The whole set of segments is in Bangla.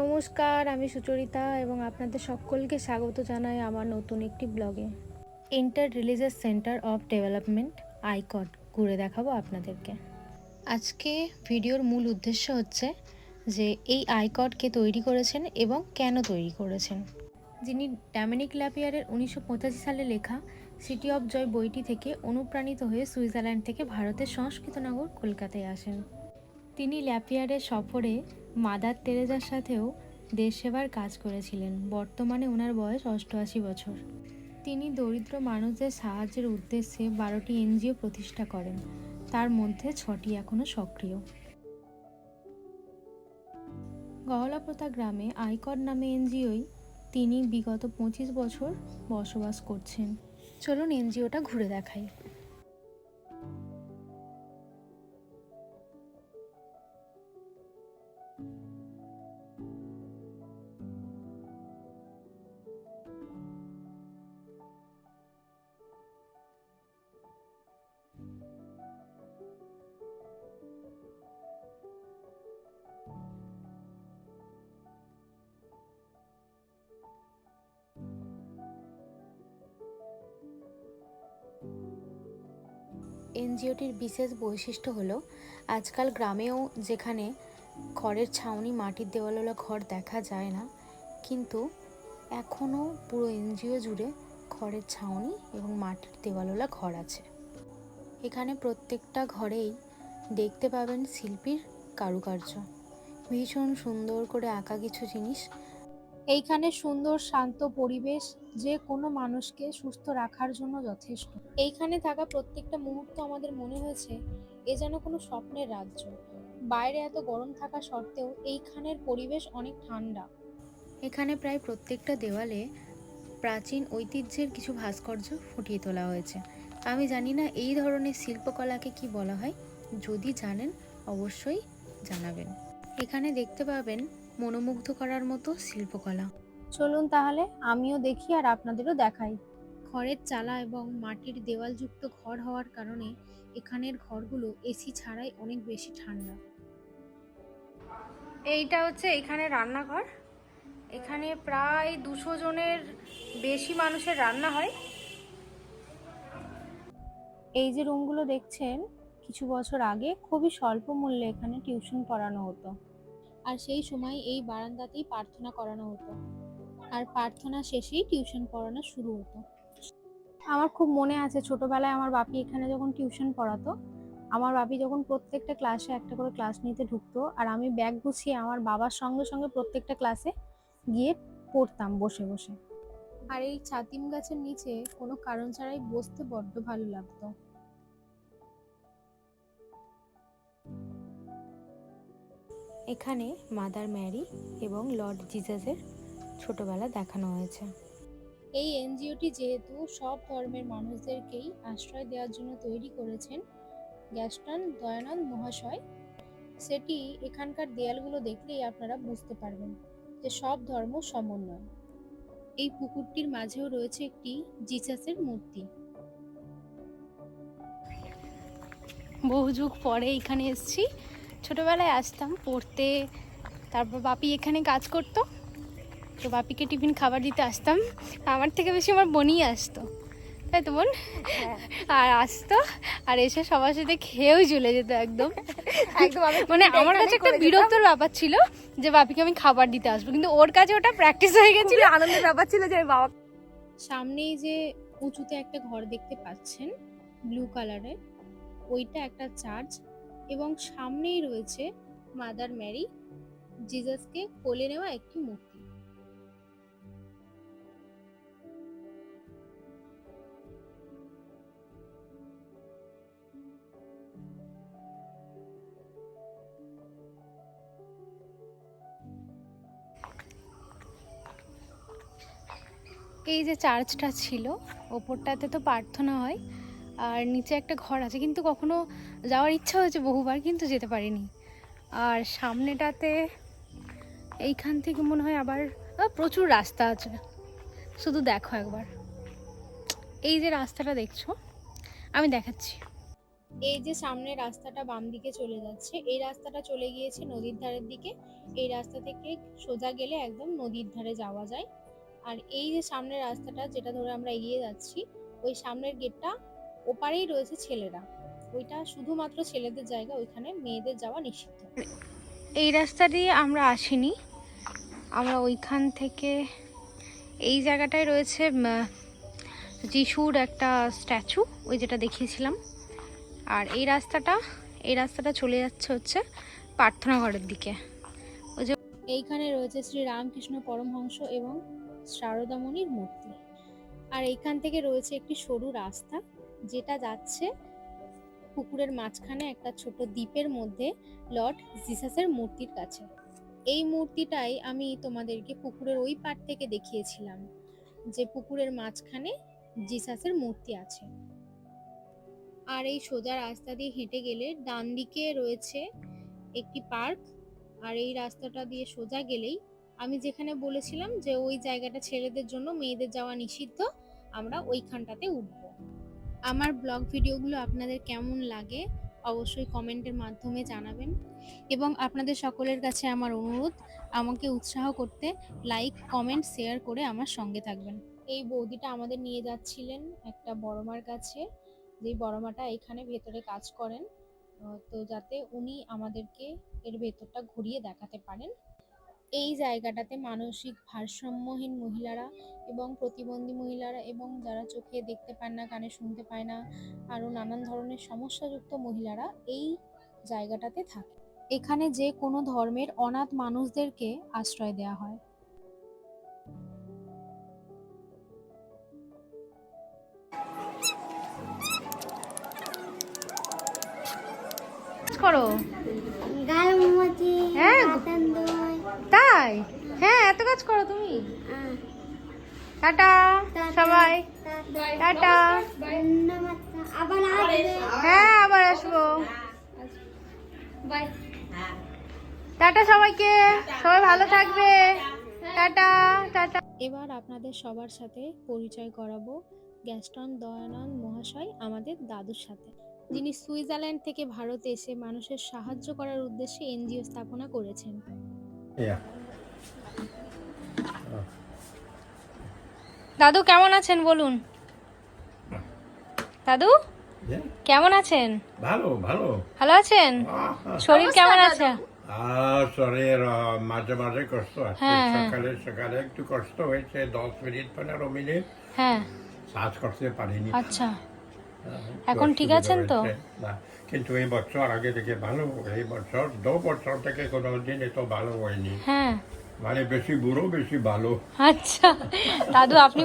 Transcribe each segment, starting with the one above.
নমস্কার, আমি সুচরিতা এবং আপনাদের সকলকে স্বাগত জানাই আমার নতুন একটি ব্লগে। Inter religious centre of development আইকট ঘুরে দেখাবো আপনাদেরকে। আজকে ভিডিওর মূল উদ্দেশ্য হচ্ছে যে এই আইকটকে তৈরি করেছেন এবং কেন তৈরি করেছেন। যিনি ড্যামিনিক ল্যাপিয়ারের উনিশশো পঁচাশি সালে লেখা সিটি অফ জয় বইটি থেকে অনুপ্রাণিত হয়ে সুইজারল্যান্ড থেকে ভারতের সংস্কৃত নগর কলকাতায় আসেন। তিনি ল্যাপিয়ারের সফরে মাদার তেরেজার সাথেও দেশ সেবার কাজ করেছিলেন। বর্তমানে ওনার বয়স অষ্টআশি বছর। তিনি দরিদ্র মানুষদের সাহায্যের উদ্দেশ্যে বারোটি এনজিও প্রতিষ্ঠা করেন। তার মধ্যে ছটি এখনও সক্রিয়। গহলাপ্রতা গ্রামে আইকর নামে এনজিওই তিনি বিগত পঁচিশ বছর বসবাস করছেন। চলুন এনজিওটা ঘুরে দেখাই। এনজিওটির বিশেষ বৈশিষ্ট্য হলো, আজকাল গ্রামেও যেখানে খড়ের ছাউনি মাটির দেওয়ালওয়ালা ঘর দেখা যায় না, কিন্তু এখনও পুরো এনজিও জুড়ে খড়ের ছাউনি এবং মাটির দেওয়ালওয়ালা ঘর আছে। এখানে প্রত্যেকটা ঘরেই দেখতে পাবেন শিল্পীর কারুকার্য। ভীষণ সুন্দর করে আঁকা কিছু জিনিস এইখানে সুন্দর, শান্ত পরিবেশ, যে কোনো মানুষকে সুস্থ রাখার জন্য যথেষ্ট। এইখানে থাকা প্রত্যেকটা মুহূর্ত আমাদের মনে হয়েছে এ যেন কোনো স্বপ্নের রাজ্য। বাইরে এত গরম থাকা সত্ত্বেও এইখানের পরিবেশ অনেক ঠান্ডা। এখানে প্রায় প্রত্যেকটা দেওয়ালে প্রাচীন ঐতিহ্যের কিছু ভাস্কর্য ফুটিয়ে তোলা হয়েছে। আমি জানি না এই ধরনের শিল্পকলাকে কি বলা হয়। যদি জানেন, অবশ্যই জানাবেন। এখানে দেখতে পাবেন মনোমুগ্ধ করার মতো শিল্পকলা। চলুন তাহলে আমিও দেখি আর আপনাদেরও দেখাই। খড়ের চালা এবং মাটির দেওয়ালযুক্ত ঘর হওয়ার কারণে এখানের ঘরগুলো এসি ছাড়াই অনেক বেশি ঠান্ডা। এইটা হচ্ছে এখানে রান্নাঘর। এখানে প্রায় দুশো জনের বেশি মানুষের রান্না হয়। এই যে রুমগুলো দেখছেন কিছু বছর আগে খুবই স্বল্প মূল্যে এখানে টিউশন পড়ানো হতো। আর সেই সময় এই বারান্দাতেই প্রার্থনা করানো হতো। আর প্রার্থনা শেষেই টিউশন পড়ানো শুরু হতো। আমার খুব মনে আছে, ছোটবেলায় আমার বাপি এখানে যখন টিউশন পড়াতো, আমার বাপি যখন প্রত্যেকটা ক্লাসে একটা করে ক্লাস নিতে ঢুকতো, আর আমি ব্যাগ গুছিয়ে আমার বাবার সঙ্গে সঙ্গে প্রত্যেকটা ক্লাসে গিয়ে পড়তাম বসে বসে। আর এই ছাতিম গাছের নিচে কোনো কারণ ছাড়াই বসতে বড্ড ভালো লাগতো। এখানে মাদার ম্যারি এবং লর্ড জিজাসের ছোটবেলা দেখানো হয়েছে। এই এনজিওটি যেহেতু সব ধর্মের মানুষদেরকেই আশ্রয় দেওয়ার জন্য তৈরি করেছেন গ্যাস্টন দয়ানন্দ মহাশয় সেটি এখানকার দেয়ালগুলো দেখলেই আপনারা বুঝতে পারবেন যে সব ধর্ম সমন্বয়। এই পুকুরটির মাঝেও রয়েছে একটি জিসাসের মূর্তি। বহু যুগ পরে এখানে এসেছি। ছোটবেলায় আসতাম পড়তে তারপর বাপি এখানে কাজ করতো। তো বাপিকে টিফিন খাবার দিতে আসতাম। আমার থেকে বেশি আমার বোনই আসতো। তাই তো বোন? আর আসতো আর এসে সবার সাথে খেয়েও চলে যেত একদম। একদম মানে আমার কাছে একটা বিরক্তর ব্যাপার ছিল যে বাপিকে আমি খাবার দিতে আসব। কিন্তু ওর কাছে ওটা প্র্যাকটিস হয়ে গেছিল। আনন্দের ব্যাপার ছিল যে বাবা সামনেই যে উঁচুতে একটা ঘর দেখতে পাচ্ছেন ব্লু কালারের ওইটা একটা চার্চ এবং সামনেই রয়েছে মাদার ম্যারি, জিজাসকে কোলে নেওয়া একটি মূর্তি। এই যে চার্চটা ছিল, ওপরটাতে তো প্রার্থনা হয় আর নিচে একটা ঘর আছে, কিন্তু কখনো যাওয়ার ইচ্ছা হয়েছে বহুবার, কিন্তু যেতে পারিনি। আর সামনেটাতে এইখান থেকে মনে হয় আবার প্রচুর রাস্তা আছে। শুধু দেখো একবার। এই যে রাস্তাটা দেখছ, আমি দেখাচ্ছি। এই যে সামনে রাস্তাটা বাম দিকে চলে যাচ্ছে, এই রাস্তাটা চলে গিয়েছে নদীর ধারের দিকে। এই রাস্তা থেকে সোজা গেলে একদম নদীর ধারে যাওয়া যায়। আর এই যে সামনের রাস্তাটা, যেটা ধরে আমরা এগিয়ে যাচ্ছি, ওই সামনের গেটটা ওপারেই রয়েছে ছেলেরা। ওইটা শুধুমাত্র ছেলেদের জায়গা ওইখানে মেয়েদের যাওয়া নিষিদ্ধ। এই রাস্তা দিয়ে আমরা আসিনি। আমরা ওইখান থেকে এই জায়গাটায় রয়েছে যিশুর একটা স্ট্যাচু ওই যেটা দেখিয়েছিলাম। আর এই রাস্তাটা এই রাস্তাটা চলে যাচ্ছে হচ্ছে প্রার্থনা ঘরের দিকে। এইখানে রয়েছে শ্রী রামকৃষ্ণ পরমহংস এবং শারদামণির মূর্তি। আর এইখান থেকে রয়েছে একটি সরু রাস্তা। যেটা যাচ্ছে পুকুরের মাঝখানে একটা ছোট দ্বীপের মধ্যে লর্ড জিসাসের মূর্তির কাছে। এই মূর্তিটাই আমি তোমাদেরকে পুকুরের ওই পার থেকে দেখিয়েছিলাম, যে পুকুরের মাঝখানে জিসাসের মূর্তি আছে। আর এই সোজা রাস্তা দিয়ে হেঁটে গেলে ডান দিকে রয়েছে একটি পার্ক, আর এই রাস্তাটা দিয়ে সোজা গেলেই আমি যেখানে বলেছিলাম যে ওই জায়গাটা ছেলেদের জন্য, মেয়েদের যাওয়া নিষিদ্ধ, আমরা ওইখানটাতে উঠব। আমার ব্লগ ভিডিওগুলো আপনাদের কেমন লাগে, অবশ্যই কমেন্টের মাধ্যমে জানাবেন। এবং আপনাদের সকলের কাছে আমার অনুরোধ, আমাকে উৎসাহ করতে লাইক কমেন্ট শেয়ার করে আমার সঙ্গে থাকবেন। এই বৌদিটা আমাদের নিয়ে যাচ্ছিলেন একটা বড়মার কাছে। যেই বড়মাটা এখানে ভেতরে কাজ করেন। তো যাতে উনি আমাদেরকে এর ভেতরটা ঘুরিয়ে দেখাতে পারেন। এই জায়গাটাতে মানসিক ভারসাম্যহীন মহিলারা এবং প্রতিবন্ধী মহিলারা এবং যারা চোখে দেখতে পায় না কানে শুনতে পায় না আরও নানান ধরনের সমস্যাযুক্ত মহিলারা এই জায়গাটাতে থাকে। এখানে যে কোনো ধর্মের অনাথ মানুষদেরকে আশ্রয় দেওয়া হয়। করো। হ্যাঁ। তাই? হ্যাঁ এত কাজ করো তুমি। টাটা, সবাই। টাটা। হ্যাঁ আবার আসব। টাটা সবাইকে। সবাই ভালো থাকবে। Tata tata. এবার আপনাদের সবার সাথে পরিচয় করাবো গ্যাস্টন দয়ানন্দ মহাশয়, আমাদের দাদুর সাথে। যিনি সুইজারল্যান্ড থেকে ভারতে এসে মানুষের সাহায্য করার উদ্দেশ্যে এনজিও স্থাপনা করেছেন. দাদু কেমন আছেন বলুন? দাদু? কেমন আছেন? ভালো ভালো। ভালো আছেন? শরীর কেমন আছে? আর শরীর মাঝে মাঝে কষ্ট আছে। হ্যাঁ, হ্যাঁ। সকালে সকালে একটু কষ্ট হয়েছে দশ মিনিট পনেরো মিনিট। হ্যাঁ। কাজ করতে পারিনি। আচ্ছা। এখন ঠিক আছেন তো? না, কিন্তু এই বছর আগে থেকে ভালো এই বছর দু বছর থেকে কোনো দিন এত ভালো হয়নি। হ্যাঁ। মানে বেশি বুড়ো বেশি ভালো। আচ্ছা দাদু আপনি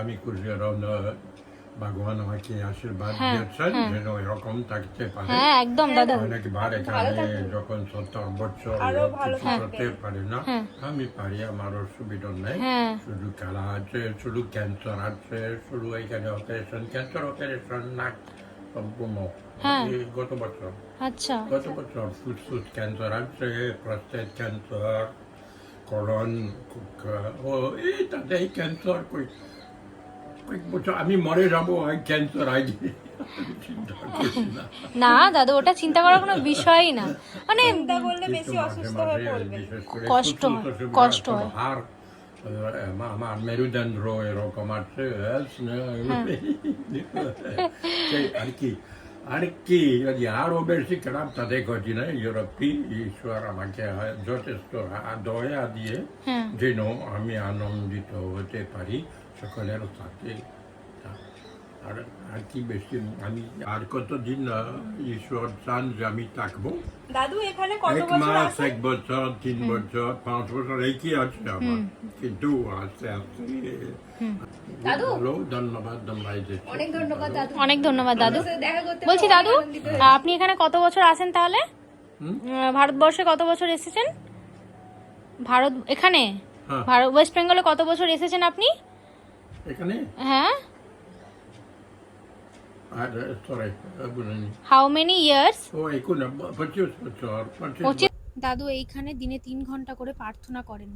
আমি খুশি ভগবান আমাকে আশীর্বাদ হ্যাঁ, দিয়েছেন হ্যাঁ। যেন এরকম থাকতে পারে। হ্যাঁ একদম দাদু। অনেকবার এখানে যখন সত্তর বছর কিছু করতে পারি না। আমি পারি আমার অসুবিধা নেই। শুধু খেলা আছে শুধু ক্যান্সার আছে শুধু এখানে অপারেশন ক্যান্সার অপারেশন নাক সম্পূর্ণ হ্যাঁ। এই গত বছর আচ্ছা গত বছর ফুসফুস ক্যান্সার আছে প্রস্টেট ক্যান্সার করন ও এই তাতে ক্যান্সার কই কয়েক বছর আমি মরে যাব এই ক্যান্সার আগে না না দাদু ওটা চিন্তা করার কোনো বিষয়ই না মানে কষ্ট কষ্ট হয়। হাড়, আমার মেরুদণ্ড এরকম আছে হ্যাঁ। আর কি আর কি যদি আরও বেশি খারাপ তা দেখছি না ইউরোপি ঈশ্বর আমাকে যথেষ্ট দয়া দিয়ে যেন আমি আনন্দিত হতে পারি সকলের সাথে আর আর কি বেশি? আমি আর কতদিন ঈশ্বর চান যে আমি থাকব? দাদু এখানে কত এক বছর মাস এক বছর তিন বছর পাঁচ বছর একই আছে আমার? কিন্তু আস্তে আস্তে ভালো ধন্যবাদ অনেক ধন্যবাদ দাদু। অনেক ধন্যবাদ দাদু। বলছি দাদু আপনি এখানে কত বছর আছেন তাহলে? ভারতবর্ষে কত বছর এসেছেন? ভারত এখানে? হ্যাঁ। ভারত ওয়েস্ট বেঙ্গলে কত বছর এসেছেন আপনি? এখানে? হ্যাঁ। সরি বলিনি হাউ মেনি ইয়ার্স ও পঁচিশ বছর দাদু এইখানে দিনে তিন ঘণ্টা করে প্রার্থনা করেন।